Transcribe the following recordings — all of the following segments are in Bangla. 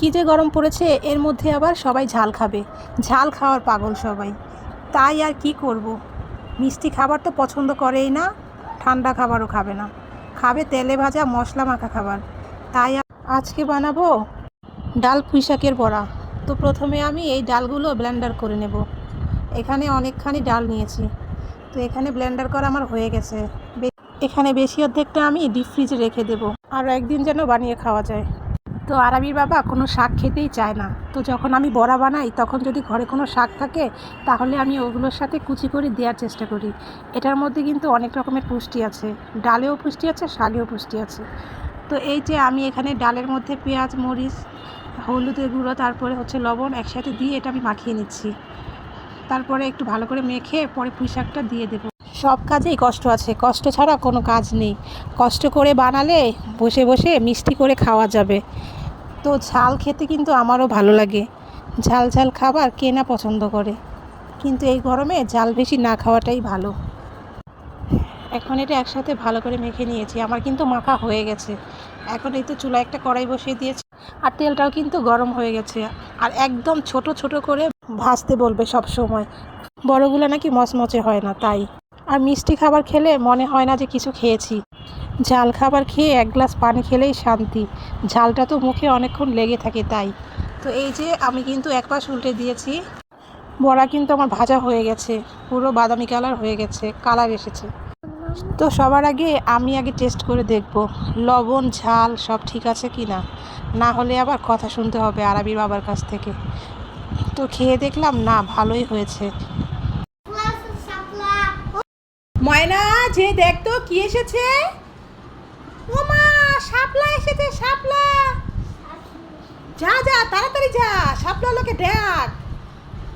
কী যে গরম পড়েছে, এর মধ্যে আবার সবাই ঝাল খাবে। ঝাল খাওয়ার পাগল সবাই। তাই আর কি করব। মিষ্টি খাবার তো পছন্দ করেই না, ঠান্ডা খাবারও খাবে না। খাবে তেলে ভাজা মশলা মাখা খাবার। তাই আজকে বানাবো ডাল পুঁই শাকের বড়া। তো প্রথমে আমি এই ডালগুলো ব্লেন্ডার করে নেব। এখানে অনেকখানি ডাল নিয়েছি। তো এখানে ব্লেন্ডার করা আমার হয়ে গেছে। এখানে বেশি অর্ধেকটা আমি ডিপ ফ্রিজে রেখে দেবো। আর একদিন যেন বানিয়ে খাওয়া যায়। তো আরবির বাবা কোনো শাক খেতেই চায় না। তো যখন আমি বড়া বানাই, তখন যদি ঘরে কোনো শাক থাকে, তাহলে আমি ওগুলোর সাথে কুচি করে দেওয়ার চেষ্টা করি। এটার মধ্যে কিন্তু অনেক রকমের পুষ্টি আছে। ডালেও পুষ্টি আছে, শাকেও পুষ্টি আছে। তো এই যে আমি এখানে ডালের মধ্যে পেঁয়াজ, মরিচ, হলুদের গুঁড়ো, তারপরে হচ্ছে লবণ একসাথে দিয়ে এটা আমি মাখিয়ে নিচ্ছি। তারপরে একটু ভালো করে মেখে পরে পুঁই শাকটা দিয়ে দেবো। সব কাজেই কষ্ট আছে। কষ্ট ছাড়া কোনো কাজ নেই। কষ্ট করে বানালে বসে বসে মিষ্টি করে খাওয়া যাবে। তো ঝাল খেতে কিন্তু আমারও ভালো লাগে। ঝাল ঝাল খাবার কে না পছন্দ করে। কিন্তু এই গরমে ঝাল বেশি না খাওয়াটাই ভালো। এখন এটা একসাথে ভালো করে মেখে নিয়েছি। আমার কিন্তু মাখা হয়ে গেছে। এখন এই তো চুলায় একটা কড়াই বসিয়ে দিয়েছি। আর তেলটাও কিন্তু গরম হয়ে গেছে। আর একদম ছোট ছোট করে ভাজতে বলবে সব সময় বড়গুলো নাকি মচমচে হয় না, তাই। আর মিষ্টি খাবার খেলে মনে হয় না যে কিছু খেয়েছি। ঝাল খাবার খেয়ে এক গ্লাস পানি খেলেই শান্তি। ঝালটা তো মুখে অনেকক্ষণ লেগে থাকে তাই। তো এই যে আমি কিন্তু এক পাশ উল্টে দিয়েছি। বড়া কিন্তু আমার ভাজা হয়ে গেছে। পুরো বাদামি কালার হয়ে গেছে, কালার এসেছে। তো সবার আগে আমি আগে টেস্ট করে দেখব, লবণ, ঝাল সব ঠিক আছে কি না? না হলে আবার কথা শুনতে হবে আরবির বাবার কাছ থেকে। তো খেয়ে দেখলাম, না, ভালোই হয়েছে। ময়না যে দেখ তো কি এসেছে? ও মা শাপলা এসেছে শাপলা। যা যা তাড়াতাড়ি যা শাপলা লোকে ডাক।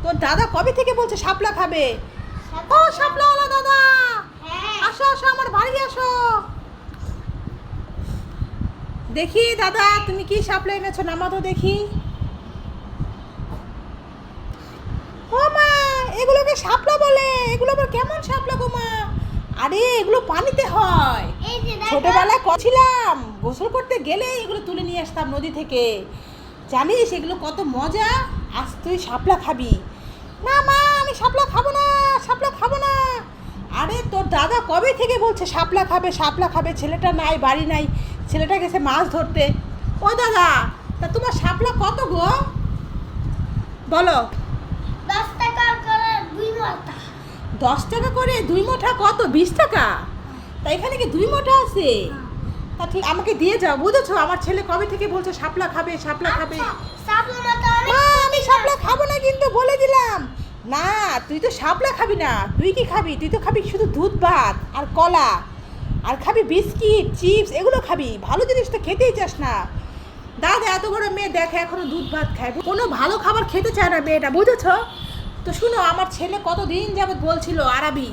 তোর দাদা কবে থেকে বলছে শাপলা খাবে? ও শাপলাওয়ালা দাদা। আসো আসো আমার বাড়ি আসো। দেখি দাদা তুমি কি শাপলা এনেছো? নামা তো দেখি। ও মা এগুলোকে শাপলা বলে। এগুলো আবার কেমন শাপলা গো মা? আরে এগুলো পানিতে হয়। ছোটবেলায় কছিলাম গোসল করতে গেলে এগুলো তুলে নিয়ে আসতাম নদী থেকে। জানিস এগুলো কত মজা। আজ তুই শাপলা খাবি। না মা আমি শাপলা খাব না শাপলা খাব না। আরে তোর দাদা কবে থেকে বলছে শাপলা খাবে শাপলা খাবে? ছেলেটা নাই বাড়ি নাই। ছেলেটা গেছে মাছ ধরতে। ও দাদা তা তোমার শাপলা কত গো? বলো। দশ টাকা করে দুই মোঠা কত? বিশ টাকা? তা এখানে কি দুই মোঠা আছে? তা ঠিক আমাকে দিয়ে যাও বুঝেছ? আমার ছেলে কবে থেকে বলছে শাপলা খাবে শাপলা খাবে। মা আমি শাপলা খাব না কিন্তু বলে দিলাম। না তুই তো শাপলা খাবি না। তুই কি খাবি? তুই তো খাবি শুধু দুধ ভাত আর কলা। আর খাবি বিস্কিট চিপস এগুলো খাবি। ভালো জিনিস তো খেতেই চাস না। দাদা এত বড় মেয়ে দেখে এখনও দুধ ভাত খায়। কোনো ভালো খাবার খেতে চায় না মেয়েটা বুঝেছ? তো শুনো আমার ছেলে কতদিন যাবত বলছিল আরাবি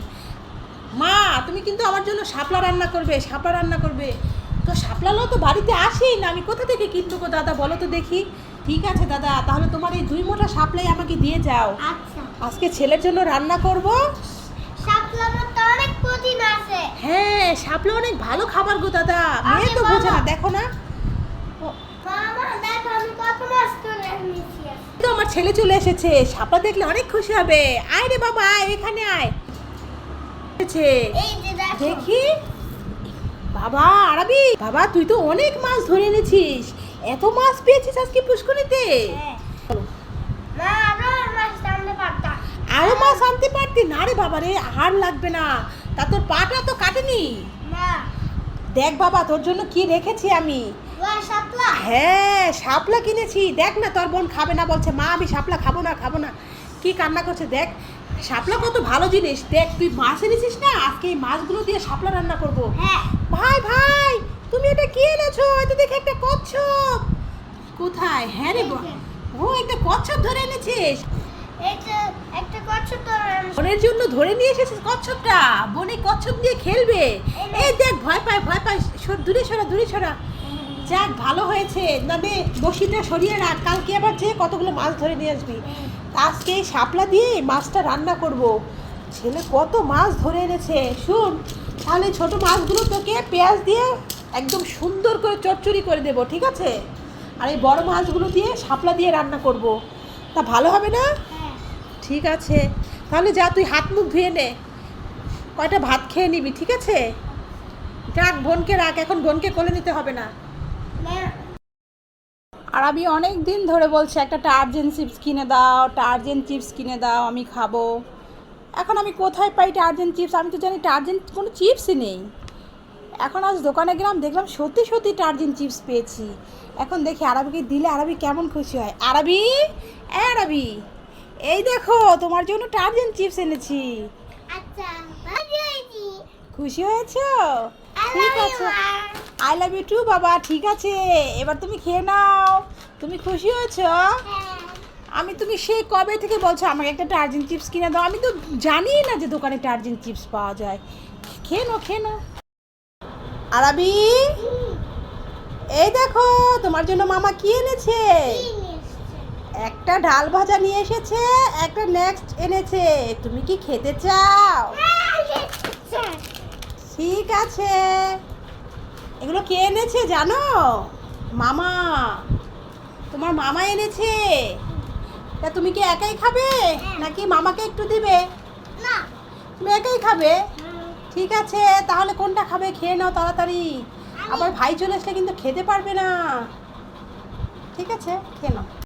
মা তুমি কিন্তু আমার জন্য শাপলা রান্না করবে শাপলা রান্না করবে। তো শাপলালো তো বাড়িতে আসেই না আমি কোথা থেকে কিনবো গো দাদা বলো তো দেখি। ঠিক আছে দাদা তাহলে তোমার এই দুই মোটা শাপলাই আমাকে দিয়ে যাও। আচ্ছা। আজকে ছেলের জন্য রান্না করব। হ্যাঁ শাপলা অনেক ভালো খাবার গো দাদা মেয়ে তো বোঝে না বাবা। দেখো না তো আমার ছেলে চলে এসেছে। শাপলা দেখলে অনেক খুশি হবে। আয় রে বাবা আয় এখানে আয়। দেখি। বাবা আরবি। বাবা তুই তো অনেক মাছ ধরে এনেছিস। এত মাছ পেয়েছিস আজকে পুষ্করিতে আরও মাছ আনতে পারতি? না রে বাবা রে আর লাগবে না। তা তোর পাটা তো কাটেনি। দেখ বাবা তোর জন্য কি রেখেছি আমি। হ্যাঁ শাপলা কিনেছি। দেখ না তোর বোন খাবে না বলছে মা আমি শাপলা খাব না খাব না। কি কান্না করছে দেখ। শাপলা কত ভালো জিনিস। দেখ তুই মাছ এনেছিস না? আজকে এই মাছগুলো দিয়ে শাপলা রান্না করব। ভাই ভাই তুমি এটা কি এনেছো? এটা দেখে একটা কচ্ছপ। কোথায়? হ্যাঁ রে ও একটা কচ্ছপ ধরে এনেছিস। বোনের জন্য ধরে নিয়ে এসেছিস কচ্ছপটা? বোন কচ্ছপ দিয়ে খেলবে। এই দেখ ভয় পায় ভয় পায়। দূরে সরা দূরে সরা। যাক ভালো হয়েছে। মানে বসিটা সরিয়ে রাখ কালকে আবার যে কতগুলো মাছ ধরে নিয়ে আসবি। আজকে এই শাপলা দিয়ে মাছটা রান্না করব। ছেলে কত মাছ ধরে এনেছে। শুন তাহলে ছোট মাছগুলো তোকে পেঁয়াজ দিয়ে একদম সুন্দর করে চচ্চড়ি করে দেবো ঠিক আছে? আর এই বড় মাছগুলো দিয়ে শাপলা দিয়ে রান্না করব। তা ভালো হবে না? হ্যাঁ। ঠিক আছে। তাহলে যা তুই হাত মুখ ধুয়ে নে। কয়টা ভাত খেয়ে নিবি ঠিক আছে? রাখ বোনকে রাখ এখন বোনকে কোলে নিতে হবে না। আর আমি অনেক দিন ধরে বলছি একটা টার্জেন চিপস কিনে দাও টার্জেন চিপস কিনে দাও আমি খাব। এখন আমি কোথায় পাই টার্জেন চিপস আমি তো জানি টার্জেন কোনো চিপসই নেই। এখন আজ দোকানে গেলাম দেখলাম সত্যি সত্যি টার্জেন চিপস পেয়েছি। এখন দেখি আরবিকে দিলে আরবি কেমন খুশি হয়। আরবি? আরবি এই দেখো তোমার জন্য টার্জেন চিপস এনেছি। আচ্ছা খুশি হয়েছো। ঠিক আছে। আই লাভ ইউ টু বাবা ঠিক আছে। এবার তুমি খেয়ে নাও। তুমি খুশি হয়েছো? হ্যাঁ। আমি তুমি সেই কবে থেকে বলছো আমাকে একটা টার্জিন চিপস কিনে দাও? আমি তো জানি না যে দোকানে টার্জিন চিপস পাওয়া যায়। খেয়ে নো খেয়ে নো আরাবি এই দেখো তোমার জন্য মামা কি এনেছে? একটা ডাল ভাজা নিয়ে এসেছে একটা নেক্সট এনেছে। তুমি কি খেতে চাও? ঠিক আছে। এগুলো কে এনেছে জানো? মামা। তোমার মামা এনেছে। তা তুমি কি একাই খাবে? নাকি মামাকে একটু দিবে? না। তুমি একাই খাবে? ঠিক আছে তাহলে কোনটা খাবে খেয়ে নাও তাড়াতাড়ি। আবার ভাই চলে আসলে কিন্তু খেতে পারবে না। ঠিক আছে খেয়ে নাও।